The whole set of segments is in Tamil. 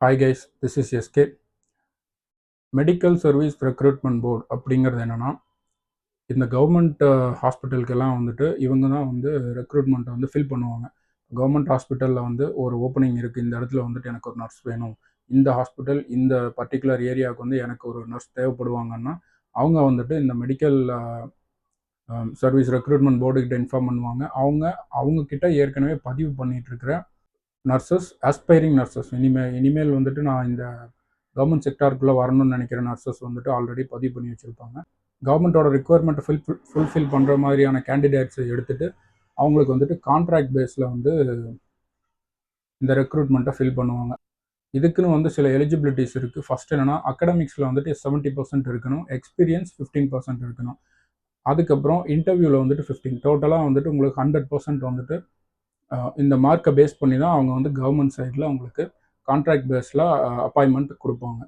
Hi guys this is SK medical service recruitment board அப்படிங்கிறது என்னென்னா இந்த கவர்மெண்ட் ஹாஸ்பிட்டலுக்கெல்லாம் uh, வந்துட்டு இவங்க தான் வந்து ரெக்ரூட்மெண்ட்டை வந்து ஃபில் பண்ணுவாங்க. கவர்மெண்ட் ஹாஸ்பிட்டலில் வந்து ஒரு ஓப்பனிங் இருக்குது இந்த இடத்துல வந்துட்டு எனக்கு ஒரு நர்ஸ் வேணும். இந்த ஹாஸ்பிட்டல் இந்த பர்டிகுலர் ஏரியாவுக்கு வந்து எனக்கு ஒரு நர்ஸ் தேவைப்படுவாங்கன்னா அவங்க வந்துட்டு இந்த மெடிக்கல் சர்வீஸ் ரெக்ரூட்மெண்ட் போர்டுக்கிட்ட இன்ஃபார்ம் பண்ணுவாங்க. அவங்க அவங்கக்கிட்ட ஏற்கனவே பதிவு பண்ணிகிட்டு இருக்கிற நர்சஸ் ஆஸ்பைரிங் நர்சஸ் இனிமேல் இனிமேல் வந்துட்டு நான் இந்த கவர்மெண்ட் செக்டாருக்குள்ளே வரணும்னு நினைக்கிற நர்சஸ் வந்துட்டு ஆல்ரெடி பதிவு பண்ணி வச்சுருப்பாங்க. கவர்மெண்ட்டோட ரிக்குவயர்மெண்ட்டை ஃபில் ஃபுல்ஃபில் பண்ணுற மாதிரியான கேண்டிடேட்ஸை எடுத்துகிட்டு அவங்களுக்கு வந்துட்டு கான்ட்ராக்ட் பேஸில் வந்து இந்த ரெக்ரூட்மெண்ட்டை ஃபில் பண்ணுவாங்க. இதுக்குன்னு வந்து சில எலிஜிபிலிட்டிஸ் இருக்குது ஃபஸ்ட் என்னென்னா அகடமிக்ஸில் வந்துட்டு செவன்ட்டி பர்சன்ட் இருக்கணும் எக்ஸ்பீரியன்ஸ் ஃபிஃப்டீன் பர்சன்ட் இருக்கணும். அதுக்கப்புறம் இன்டர்வியூவில் வந்துட்டு ஃபிஃப்டீன் டோட்டலாக வந்துட்டு உங்களுக்கு ஹண்ட்ரட் பர்சன்ட் வந்துட்டு இந்த மார்க்கை பேஸ் பண்ணி தான் அவங்க வந்து கவர்மெண்ட் சைடில் அவங்களுக்கு கான்ட்ராக்ட் பேஸில் அப்பாயின்மெண்ட் கொடுப்பாங்க.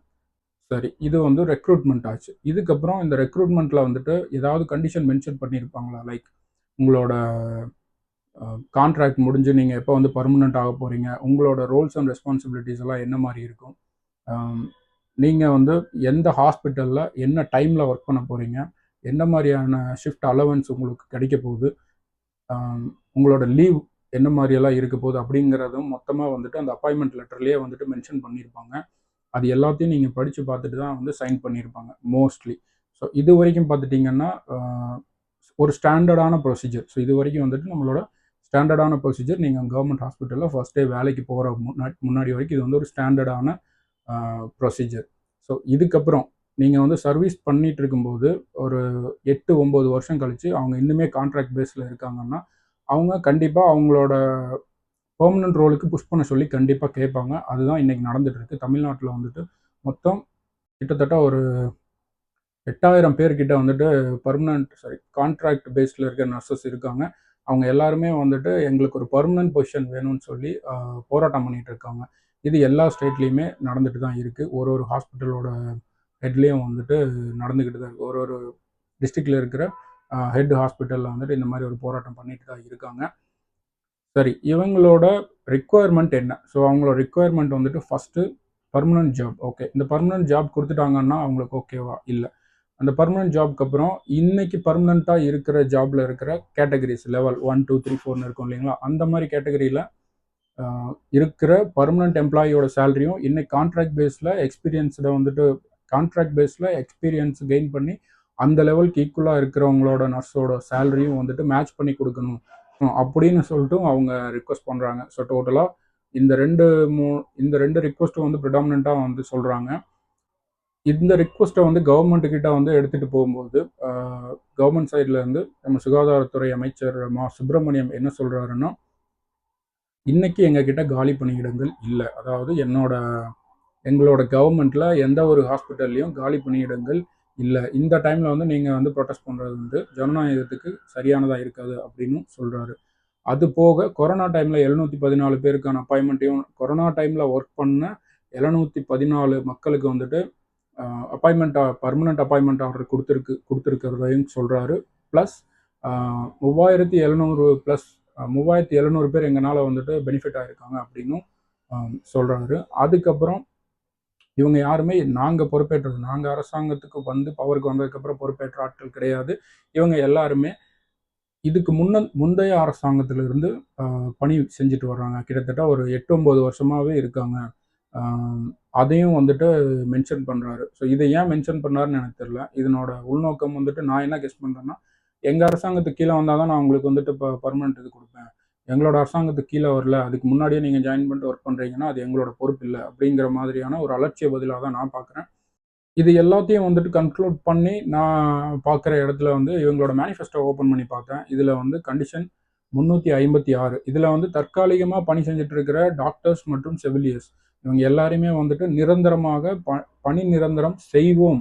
சரி இது வந்து ரெக்ரூட்மெண்ட் ஆச்சு. இதுக்கப்புறம் இந்த ரெக்ரூட்மெண்ட்டில் வந்துட்டு ஏதாவது கண்டிஷன் மென்ஷன் பண்ணியிருப்பாங்களா லைக் உங்களோட கான்ட்ராக்ட் முடிஞ்சு நீங்கள் எப்போ வந்து பர்மனெண்ட் ஆக போகிறீங்க உங்களோட ரோல்ஸ் அண்ட் ரெஸ்பான்சிபிலிட்டிஸ் எல்லாம் என்ன மாதிரி இருக்கும்? நீங்கள் வந்து எந்த ஹாஸ்பிட்டலில் என்ன டைமில் ஒர்க் பண்ண போகிறீங்க என்ன மாதிரியான ஷிஃப்ட் அலவன்ஸ் உங்களுக்கு கிடைக்க போகுது? உங்களோட லீவ் என்ன மாதிரியெல்லாம் இருக்க போகுது அப்படிங்கிறதும் மொத்தமாக வந்துட்டு அந்த அப்பாயின்மெண்ட் லெட்டர்லேயே வந்துட்டு மென்ஷன் பண்ணியிருப்பாங்க அது எல்லாத்தையும் நீங்கள் படித்து பார்த்துட்டு தான் வந்து சைன் பண்ணியிருப்பாங்க மோஸ்ட்லி ஸோ இது வரைக்கும் பார்த்துட்டிங்கன்னா ஒரு ஸ்டாண்டர்டான ப்ரொசீஜர் ஸோ இது வரைக்கும் வந்துட்டு நம்மளோட ஸ்டாண்டர்டான ப்ரொசீஜர் நீங்கள் கவர்மெண்ட் ஹாஸ்பிட்டலில் ஃபஸ்ட் டே வேலைக்கு போகிற முன்னாடி முன்னாடி வரைக்கும் இது வந்து ஒரு ஸ்டாண்டர்டான ப்ரொசீஜர் ஸோ இதுக்கப்புறம் நீங்கள் வந்து சர்வீஸ் பண்ணிகிட்டு இருக்கும்போது ஒரு எட்டு ஒம்பது வருஷம் கழித்து அவங்க இன்னுமே கான்ட்ராக்ட் பேஸில் இருக்காங்கன்னா அவங்க கண்டிப்பாக அவங்களோட பெர்மனன்ட் ரோலுக்கு புஷ் பண்ண சொல்லி கண்டிப்பாக கேட்பாங்க. அதுதான் இன்றைக்கி நடந்துகிட்டு இருக்குது தமிழ்நாட்டில் வந்துட்டு மொத்தம் கிட்டத்தட்ட ஒரு எட்டாயிரம் பேர்கிட்ட வந்துட்டு பர்மனன்ட் சாரி கான்ட்ராக்ட் பேஸில் இருக்க நர்சஸ் இருக்காங்க. அவங்க எல்லாருமே வந்துட்டு எங்களுக்கு ஒரு பர்மனன்ட் பொசிஷன் வேணும்னு சொல்லி போராட்டம் பண்ணிகிட்டு இருக்காங்க. இது எல்லா ஸ்டேட்லேயுமே நடந்துட்டு தான் இருக்குது ஒரு ஒரு ஹாஸ்பிட்டலோட ஹெட்லேயும் வந்துட்டு நடந்துக்கிட்டு தான் இருக்குது ஒரு ஒரு டிஸ்ட்ரிக்டில் இருக்கிற ஹெட் ஹாஸ்பிட்டலில் வந்துட்டு இந்த மாதிரி ஒரு போராட்டம் பண்ணிட்டு தான் இருக்காங்க. சரி இவங்களோட ரிக்குவயர்மெண்ட் என்ன? ஸோ அவங்களோட ரிக்குவயர்மெண்ட் வந்துட்டு ஃபஸ்ட்டு பர்மனன்ட் ஜாப் ஓகே இந்த பர்மனன்ட் ஜாப் கொடுத்துட்டாங்கன்னா அவங்களுக்கு ஓகேவா இல்லை. அந்த பர்மனன்ட் ஜாப்க்கு அப்புறம் இன்னைக்கு பர்மனண்ட்டாக இருக்கிற ஜாப்ல இருக்கிற categories level one two three ஃபோர்னு இருக்கும் இல்லைங்களா? அந்த மாதிரி கேட்டகரியில் இருக்கிற பர்மனன்ட் எம்ப்ளாயியோட சேலரியும் இன்னைக்கு கான்ட்ராக்ட் பேஸில் எக்ஸ்பீரியன்ஸில் வந்துட்டு கான்ட்ராக்ட் பேஸில் எக்ஸ்பீரியன்ஸ் கெயின் பண்ணி அந்த லெவலுக்கு ஈக்குவலாக இருக்கிறவங்களோட நர்ஸோட சேலரியும் வந்துட்டு மேட்ச் பண்ணி கொடுக்கணும். அப்படின்னு சொல்லிட்டு அவங்க ரிக்வஸ்ட் பண்ணுறாங்க ஸோ டோட்டலாக இந்த ரெண்டு மூ இந்த ரெண்டு ரிக்வஸ்ட்டும் வந்து ப்ரிடாமினாக வந்து சொல்கிறாங்க இந்த ரிக்வஸ்ட்டை வந்து கவர்மெண்ட்டுக்கிட்ட வந்து எடுத்துகிட்டு போகும்போது கவர்மெண்ட் சைடில் இருந்து நம்ம சுகாதாரத்துறை அமைச்சர் மா சுப்பிரமணியம் என்ன சொல்கிறாருன்னா இன்றைக்கி எங்ககிட்ட காலி பணியிடங்கள் இல்லை. அதாவது என்னோட எங்களோட கவர்மெண்ட்டில் எந்த ஒரு ஹாஸ்பிட்டல்லையும் காலி பணியிடங்கள் இல்லை இந்த டைமில் வந்து நீங்கள் வந்து ப்ரொட்டஸ்ட் பண்ணுறது வந்து ஜனநாயகத்துக்கு சரியானதாக இருக்காது அப்படின்னு சொல்கிறாரு அது போக கொரோனா டைமில் எழுநூற்றி பதினாலு பேருக்கான அப்பாயின்மெண்ட்டையும் கொரோனா டைமில் ஒர்க் பண்ண எழுநூற்றி பதினாலு மக்களுக்கு வந்துட்டு அப்பாயின்மெண்ட் பர்மனெண்ட் அப்பாயின்மெண்ட் ஆர்டர் கொடுத்துருக்கு கொடுத்துருக்கிறதையும் சொல்கிறாரு ப்ளஸ் மூவாயிரத்தி எழுநூறு ப்ளஸ் மூவாயிரத்தி எழுநூறு பேர் எங்களால் வந்துட்டு பெனிஃபிட் ஆகிருக்காங்க அப்படின்னும் சொல்கிறாரு அதுக்கப்புறம் இவங்க யாருமே நாங்கள் பொறுப்பேற்றது நாங்கள் அரசாங்கத்துக்கு வந்து பவருக்கு வந்ததுக்கப்புறம் பொறுப்பேற்ற ஆட்கள் கிடையாது. இவங்க எல்லாருமே இதுக்கு முன்ன முந்தைய அரசாங்கத்திலிருந்து பணி செஞ்சுட்டு வர்றாங்க. கிட்டத்தட்ட ஒரு எட்டு ஒம்பது வருஷமாகவே இருக்காங்க. அதையும் வந்துட்டு மென்ஷன் பண்ணுறாரு ஸோ இதை ஏன் மென்ஷன் பண்ணாருன்னு எனக்கு தெரியல. இதனோட உள்நோக்கம் வந்துட்டு நான் என்ன கெஸ் பண்ணுறேன்னா எங்கள் அரசாங்கத்துக்கு கீழே வந்தால் தான் நான் உங்களுக்கு வந்துட்டு இப்போ பர்மனெண்ட் இது கொடுப்பேன். எங்களோட அரசாங்கத்துக்கு கீழே வரல அதுக்கு முன்னாடியே நீங்கள் ஜாயின் பண்ணிட்டு ஒர்க் பண்ணுறீங்கன்னா அது எங்களோட பொறுப்பு இல்லை அப்படிங்கிற மாதிரியான ஒரு அலட்சிய பதிலாக தான் நான் பார்க்குறேன். இது எல்லாத்தையும் வந்துட்டு கன்க்ளூட் பண்ணி நான் பார்க்குற இடத்துல வந்து இவங்களோட மேனிஃபெஸ்டோ ஓப்பன் பண்ணி பார்த்தேன். இதில் வந்து கண்டிஷன் முந்நூற்றி ஐம்பத்தி ஆறு. இதில் வந்து தற்காலிகமாக பணி செஞ்சுட்டு இருக்கிற டாக்டர்ஸ் மற்றும் செவிலியர்ஸ் இவங்க எல்லாருமே வந்துட்டு நிரந்தரமாக ப பணி நிரந்தரம் செய்வோம்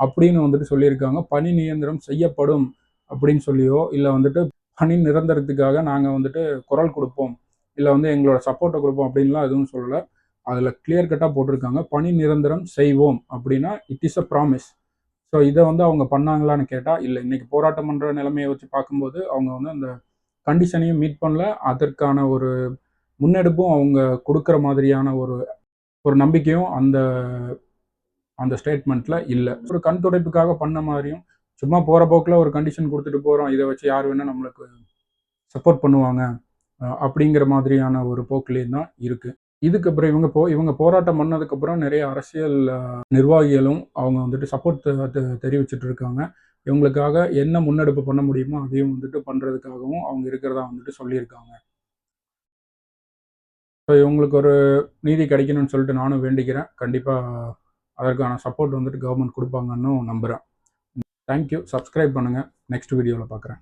அப்படின்னு வந்துட்டு சொல்லியிருக்காங்க. பணி நிரந்தரம் செய்யப்படும் அப்படின்னு சொல்லியோ இல்லை வந்துட்டு பணி நிரந்தரத்துக்காக நாங்கள் வந்துட்டு குரல் கொடுப்போம். இல்லை வந்து எங்களோட சப்போர்ட்டை கொடுப்போம் அப்படின்லாம் எதுவும் சொல்லலை. அதில் கிளியர் கட்டாக போட்டிருக்காங்க. பணி நிரந்தரம் செய்வோம் அப்படின்னா it is a promise so இதை வந்து அவங்க பண்ணாங்களான்னு கேட்டால் இல்லை இன்னைக்கு போராட்டம் பண்ணுற நிலைமையை வச்சு பார்க்கும்போது அவங்க வந்து அந்த கண்டிஷனையும் மீட் பண்ணல. அதற்கான ஒரு முன்னெடுப்பும் அவங்க கொடுக்குற மாதிரியான ஒரு ஒரு நம்பிக்கையும் அந்த அந்த ஸ்டேட்மெண்ட்டில் இல்லை. ஒரு கண் துடைப்புக்காக பண்ண மாதிரியும் சும்மா போகிற போக்கில் ஒரு கண்டிஷன் கொடுத்துட்டு போகிறோம் இதை வச்சு யார் வேணால் நம்மளுக்கு சப்போர்ட் பண்ணுவாங்க. அப்படிங்கிற மாதிரியான ஒரு போக்குலேயும் தான் இருக்குது இதுக்கப்புறம் இவங்க போ இவங்க போராட்டம் பண்ணதுக்கப்புறம் நிறைய அரசியல் நிர்வாகிகளும் அவங்க வந்துட்டு சப்போர்ட் தெரிவிச்சிட்டு இருக்காங்க. இவங்களுக்காக என்ன முன்னெடுப்பு பண்ண முடியுமோ அதையும் வந்துட்டு பண்ணுறதுக்காகவும் அவங்க இருக்கிறதா வந்துட்டு சொல்லியிருக்காங்க. ஸோ இவங்களுக்கு ஒரு நீதி கிடைக்கணும்னு சொல்லிட்டு நானும் வேண்டிக்கிறேன். கண்டிப்பாக அதற்கான சப்போர்ட் வந்துட்டு கவர்மெண்ட் கொடுப்பாங்கன்னு நம்புகிறேன் தேங்க்யூ சப்ஸ்கிரைப் பண்ணுங்கள் நெக்ஸ்ட் வீடியோவில் பார்க்குறேன்